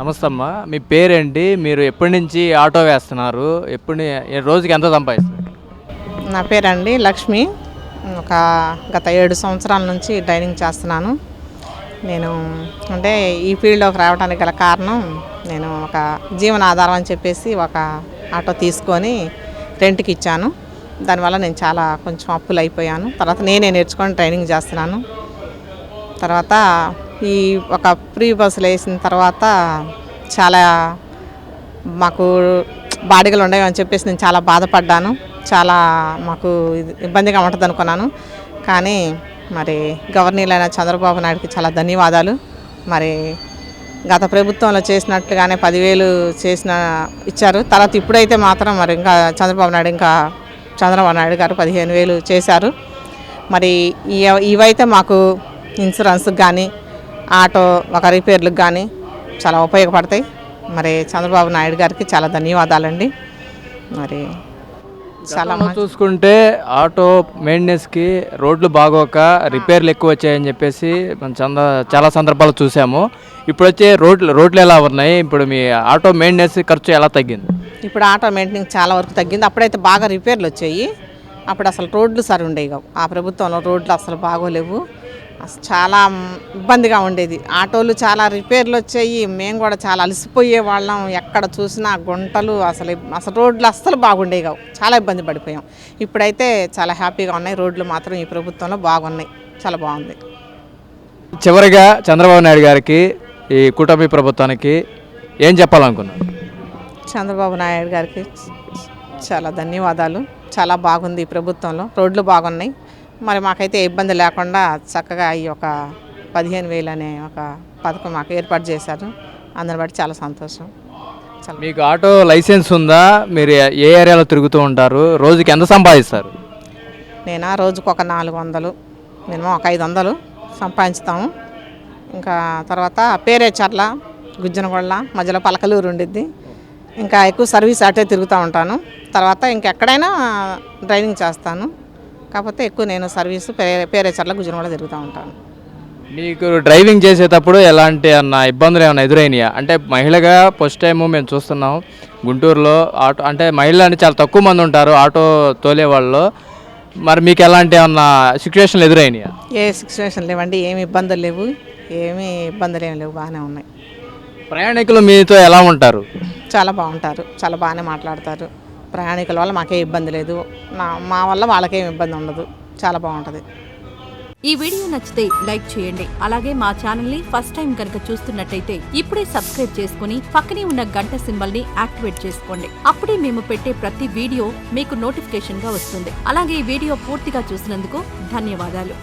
నమస్తే అమ్మ మీ పేరేంటి? మీరు ఎప్పటి నుంచి ఆటో వేస్తున్నారు? ఎప్పుడు రోజుకి ఎంత సంపాదిస్తారు? నా పేరండి లక్ష్మి. ఒక గత ఏడు సంవత్సరాల నుంచి డ్రైవింగ్ చేస్తున్నాను. నేను అంటే ఈ ఫీల్డ్లోకి రావడానికి గల కారణం నేను ఒక జీవన ఆధారం అని చెప్పేసి ఒక ఆటో తీసుకొని రెంట్కి ఇచ్చాను. దానివల్ల నేను చాలా కొంచెం అప్పులు అయిపోయాను తర్వాత నేనే నేర్చుకొని ట్రైనింగ్ చేస్తున్నాను. తర్వాత ఈ ఒక ఫ్రీ బస్సులు వేసిన తర్వాత చాలా మాకు బాడిగలు ఉండవు అని చెప్పేసి నేను చాలా బాధపడ్డాను. చాలా మాకు ఇబ్బందిగా ఉంటుంది అనుకున్నాను. కానీ మరి గవర్నీలైన చంద్రబాబు నాయుడుకి చాలా ధన్యవాదాలు. మరి గత ప్రభుత్వంలో చేసినట్లుగానే పదివేలు చేసిన ఇచ్చారు. తర్వాత ఇప్పుడైతే మాత్రం మరి ఇంకా చంద్రబాబు నాయుడు ఇంకా చంద్రబాబు నాయుడు గారు పదిహేను వేలు చేశారు. మరి ఇవైతే మాకు ఇన్సూరెన్స్ కానీ ఆటో ఒక రిపేర్లకు కానీ చాలా ఉపయోగపడతాయి. మరి చంద్రబాబు నాయుడు గారికి చాలా ధన్యవాదాలండి. మరి చాలా చూసుకుంటే ఆటో మెయింటెనెన్స్కి రోడ్లు బాగోక రిపేర్లు ఎక్కువ వచ్చాయని చెప్పేసి మనం చంద చాలా సందర్భాలు చూసాము. ఇప్పుడు వచ్చే రోడ్లు రోడ్లు ఎలా ఉన్నాయి? ఇప్పుడు మీ ఆటో మెయింటెనెన్స్ ఖర్చు ఎలా తగ్గింది? ఇప్పుడు ఆటో మెయింటెనెన్స్ చాలా వరకు తగ్గింది. అప్పుడైతే బాగా రిపేర్లు వచ్చాయి. అప్పుడు అసలు రోడ్లు సరి ఉండేవి ఆ ప్రభుత్వంలో రోడ్లు అసలు బాగోలేవు. చాలా ఇబ్బందిగా ఉండేది. ఆటోలు చాలా రిపేర్లు వచ్చాయి. మేము కూడా చాలా అలసిపోయే వాళ్ళం. ఎక్కడ చూసినా గుంటలు అసలు అసలు రోడ్లు అస్సలు బాగుండేవి కావు. చాలా ఇబ్బంది పడిపోయాం. ఇప్పుడైతే చాలా హ్యాపీగా ఉన్నాయి. రోడ్లు మాత్రం ఈ ప్రభుత్వంలో బాగున్నాయి. చాలా బాగుంది. చివరిగా చంద్రబాబు నాయుడు గారికి ఈ కూటమి ప్రభుత్వానికి ఏం చెప్పాలనుకున్నారు? చంద్రబాబు నాయుడు గారికి చాలా ధన్యవాదాలు. చాలా బాగుంది ఈ ప్రభుత్వంలో. రోడ్లు బాగున్నాయి. మరి మాకైతే ఇబ్బంది లేకుండా చక్కగా ఈ ఒక పదిహేను వేలు అనే ఒక పథకం మాకు ఏర్పాటు చేశారు. అందరిని బట్టి చాలా సంతోషం. మీకు ఆటో లైసెన్స్ ఉందా? మీరు ఏ ఏరియాలో తిరుగుతూ ఉంటారు? రోజుకి ఎంత సంపాదిస్తారు? నేను? ఆ రోజుకు ఒక నాలుగు వందలు. మినిమం ఒక ఐదు వందలు సంపాదించుతాము. ఇంకా తర్వాత పేరేచర్ల గుజ్జనగొళ్ళ మధ్యలో పలకలూరు ఉండిద్ది. ఇంకా ఎక్కువ సర్వీస్ అటే తిరుగుతూ ఉంటాను. తర్వాత ఇంకెక్కడైనా డ్రైవింగ్ చేస్తాను. కాకపోతే ఎక్కువ నేను సర్వీసు పేరేచర్ల గుజ్జనగొళ్ళ తిరుగుతూ ఉంటాను. మీకు డ్రైవింగ్ చేసేటప్పుడు ఎలాంటి అన్న ఇబ్బందులు ఏమైనా ఎదురైనాయా? అంటే మహిళగా ఫస్ట్ టైం మేము చూస్తున్నాం గుంటూరులో ఆటో అంటే మహిళలు అంటే చాలా తక్కువ మంది ఉంటారు ఆటో తోలే వాళ్ళు మరి మీకు ఎలాంటి ఏమన్నా సిచ్యువేషన్లు ఎదురైనాయా? ఏ సిచ్యువేషన్ లేవండి ఏమి ఇబ్బందులు లేవు ఏమీ ఇబ్బందులు ఏమి లేవు బాగానే ఉన్నాయి. ప్రయాణికులు మీతో ఎలా ఉంటారు? చాలా బాగుంటారు చాలా బాగానే మాట్లాడతారు. ప్రయాణికుల వల్ల మాకే ఇబ్బంది లేదు. మా వల్ల వాళ్ళకేం ఇబ్బంది ఉండదు. చాలా బాగుంటుంది. ఈ వీడియో నచ్చితే లైక్ చేయండి. అలాగే మా ఛానల్ని ఫస్ట్ టైం కనుక చూస్తున్నట్టయితే ఇప్పుడే సబ్స్క్రైబ్ చేసుకుని పక్కనే ఉన్న గంట సింబల్ని యాక్టివేట్ చేసుకోండి. అప్పుడే మేము పెట్టే ప్రతి వీడియో మీకు నోటిఫికేషన్గా వస్తుంది. అలాగే ఈ వీడియో పూర్తిగా చూసినందుకు ధన్యవాదాలు.